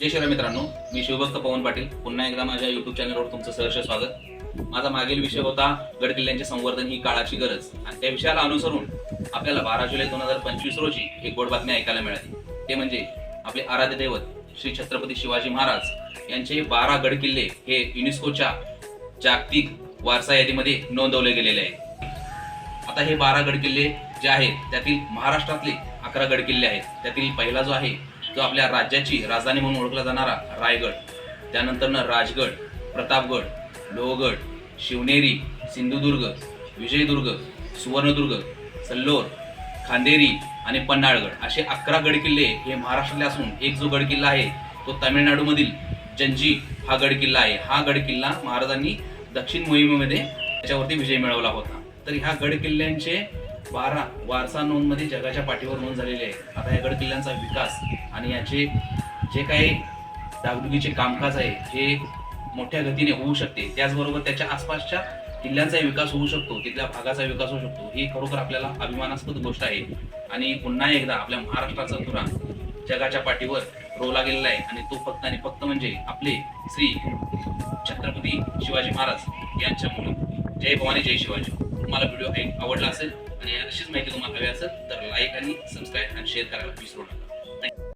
जय शिवराय मित्रांनो मी शिवभक्त पवन पाटील. पुन्हा एकदा माझ्या युट्यूब चॅनलवर तुमचं सहर्ष स्वागत. माझा मागील विषय होता गड किल्ल्यांचे संवर्धन ही काळाची गरज. आणि त्या विषयाला अनुसरून आपल्याला बारा जुलै दोन हजार पंचवीस रोजी एक गोड बातमी ऐकायला मिळाली. ते म्हणजे आपले आराध्य दैवत श्री छत्रपती शिवाजी महाराज यांचे बारा गड किल्ले हे युनेस्कोच्या जागतिक वारसा यादीमध्ये नोंदवले गेलेले आहेत. आता हे बारा गड किल्ले जे आहेत त्यातील महाराष्ट्रातले अकरा गड किल्ले आहेत. त्यातील पहिला जो आहे तो आपल्या राज्याची राजधानी म्हणून ओळखला जाणारा रायगड त्यानंतर राजगड प्रतापगड लोहगड शिवनेरी सिंधुदुर्ग विजयदुर्ग सुवर्णदुर्ग सल्लोर खांदेरी आणि पन्हाळगड असे अकरा गड किल्ले हे महाराष्ट्रातले असून एक जो गडकिल्ला आहे तो तामिळनाडूमधील जंजी हा गड किल्ला आहे. हा गड किल्ला महाराजांनी दक्षिण मोहिमेमध्ये त्याच्यावरती विजय मिळवला होता. तर ह्या गडकिल्ल्यांचे बारा वारसा नोंदमध्ये जगाच्या पाठीवर नोंद झालेले आहे. आता या गड किल्ल्यांचा विकास आणि याचे जे काही डागडुगीचे कामकाज आहे हे मोठ्या गतीने होऊ शकते त्याचबरोबर त्याच्या आसपासच्या किल्ल्यांचाही विकास होऊ शकतो तिथल्या भागाचा विकास होऊ शकतो ही खरोखर आपल्याला अभिमानास्पद गोष्ट आहे. आणि पुन्हा एकदा आपल्या महाराष्ट्राचा तुरा जगाच्या पाठीवर रोवला गेलेला आहे आणि तो फक्त आणि फक्त म्हणजे आपले श्री छत्रपती शिवाजी महाराज यांच्यामुळे. जय भवानी जय शिवाजी. तुम्हाला व्हिडिओ आवडला असेल आणि अशीच माहिती तुम्हाला हवी असेल तर लाईक आणि सबस्क्राईब आणि शेअर करायला विसरू नका.